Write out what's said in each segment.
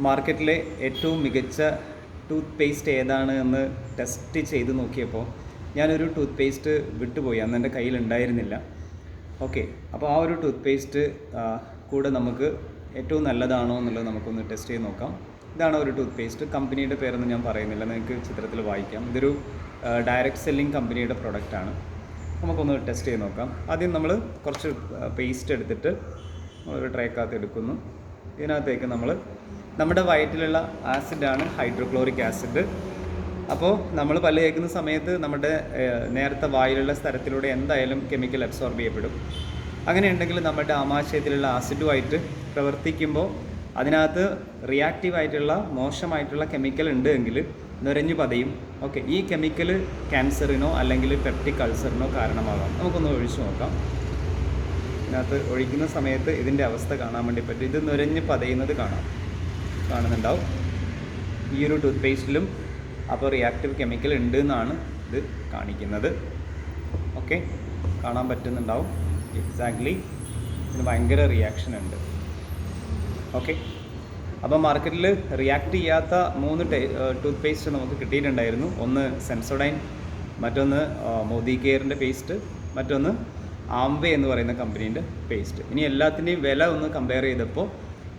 മാർക്കറ്റിലെ ഏറ്റവും മികച്ച ടൂത്ത് പേസ്റ്റ് ഏതാണ് എന്ന് ടെസ്റ്റ് ചെയ്ത് നോക്കിയപ്പോൾ ഞാനൊരു ടൂത്ത് പേസ്റ്റ് വിട്ടുപോയി. അന്ന് എന്റെ കയ്യിൽ ഉണ്ടായിരുന്നില്ല. ഓക്കെ. അപ്പോൾ ആ ഒരു ടൂത്ത് പേസ്റ്റ് കൂടെ നമുക്ക് ഏറ്റവും നല്ലതാണോ എന്നുള്ളത് നമുക്കൊന്ന് ടെസ്റ്റ് ചെയ്ത് നോക്കാം. ഇതാണ് ഒരു ടൂത്ത് പേസ്റ്റ് കമ്പനിയുടെ പേരൊന്നും ഞാൻ പറയുന്നില്ല. നിങ്ങൾക്ക് ചിത്രത്തിൽ വായിക്കാം. ഇതൊരു ഡയറക്റ്റ് സെല്ലിംഗ് കമ്പനിയുടെ പ്രൊഡക്റ്റാണ് നമുക്കൊന്ന് ടെസ്റ്റ് ചെയ്ത് നോക്കാം. ആദ്യം നമ്മൾ കുറച്ച് പേസ്റ്റ് എടുത്തിട്ട് ഒരു ട്രേക്കകത്ത് എടുക്കുന്നു. ഇതിനകത്തേക്ക് നമ്മൾ നമ്മുടെ വയറ്റിലുള്ള ആസിഡാണ് ഹൈഡ്രോക്ലോറിക് ആസിഡ്. അപ്പോൾ നമ്മൾ പല്ല് കേൾക്കുന്ന സമയത്ത് നമ്മുടെ നേരത്തെ വായിലുള്ള സ്ഥലത്തിലൂടെ എന്തായാലും കെമിക്കൽ അബ്സോർബ് ചെയ്യപ്പെടും. അങ്ങനെയുണ്ടെങ്കിൽ നമ്മുടെ ആമാശയത്തിലുള്ള ആസിഡുമായിട്ട് പ്രവർത്തിക്കുമ്പോൾ അതിനകത്ത് റിയാക്റ്റീവായിട്ടുള്ള മോശമായിട്ടുള്ള കെമിക്കൽ ഉണ്ട് എങ്കിൽ നിറഞ്ഞു പതയും. ഓക്കെ ഈ കെമിക്കൽ ക്യാൻസറിനോ അല്ലെങ്കിൽ പെപ്റ്റിക് അൾസറിനോ കാരണമാകാം. നമുക്കൊന്ന് ഒഴിച്ചു നോക്കാം. അതിനകത്ത് ഒഴിക്കുന്ന സമയത്ത് ഇതിന്റെ അവസ്ഥ കാണാൻ വേണ്ടി പറ്റും. ഇത് നുരഞ്ഞ് പതയുന്നത് കാണാം. കാണുന്നുണ്ടാവും. ഈ ഒരു ടൂത്ത് പേസ്റ്റിലും അപ്പോൾ റിയാക്റ്റീവ് കെമിക്കൽ ഉണ്ട് എന്നാണ് ഇത് കാണിക്കുന്നത്. ഓക്കെ കാണാൻ പറ്റുന്നുണ്ടാവും. എക്സാക്ട്ലി ഇതിന് ഭയങ്കര റിയാക്ഷൻ ഉണ്ട്. ഓക്കെ അപ്പോൾ മാർക്കറ്റിൽ റിയാക്ട് ചെയ്യാത്ത മൂന്ന് ടൂത്ത് പേസ്റ്റ് നമുക്ക് കിട്ടിയിട്ടുണ്ടായിരുന്നു. ഒന്ന് സെൻസോഡൈൻ മറ്റൊന്ന് മോദി കെയറിന്റെ പേസ്റ്റ് മറ്റൊന്ന് ആംബെ എന്ന് പറയുന്ന കമ്പനീന്റെ പേസ്റ്റ് ഇനി എല്ലാത്തിന്റെയും വില ഒന്ന് കമ്പയർ ചെയ്തപ്പോൾ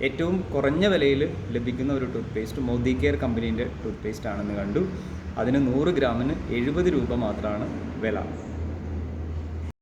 ഏറ്റവും കുറഞ്ഞ വിലയിൽ ലഭിക്കുന്ന ഒരു ടൂത്ത് പേസ്റ്റ് മോദി കെയർ കമ്പനീന്റെ ടൂത്ത് പേസ്റ്റ് ആണെന്ന് കണ്ടു. അതിന് നൂറ് ഗ്രാമിന് എഴുപത് രൂപ മാത്രമാണ് വില.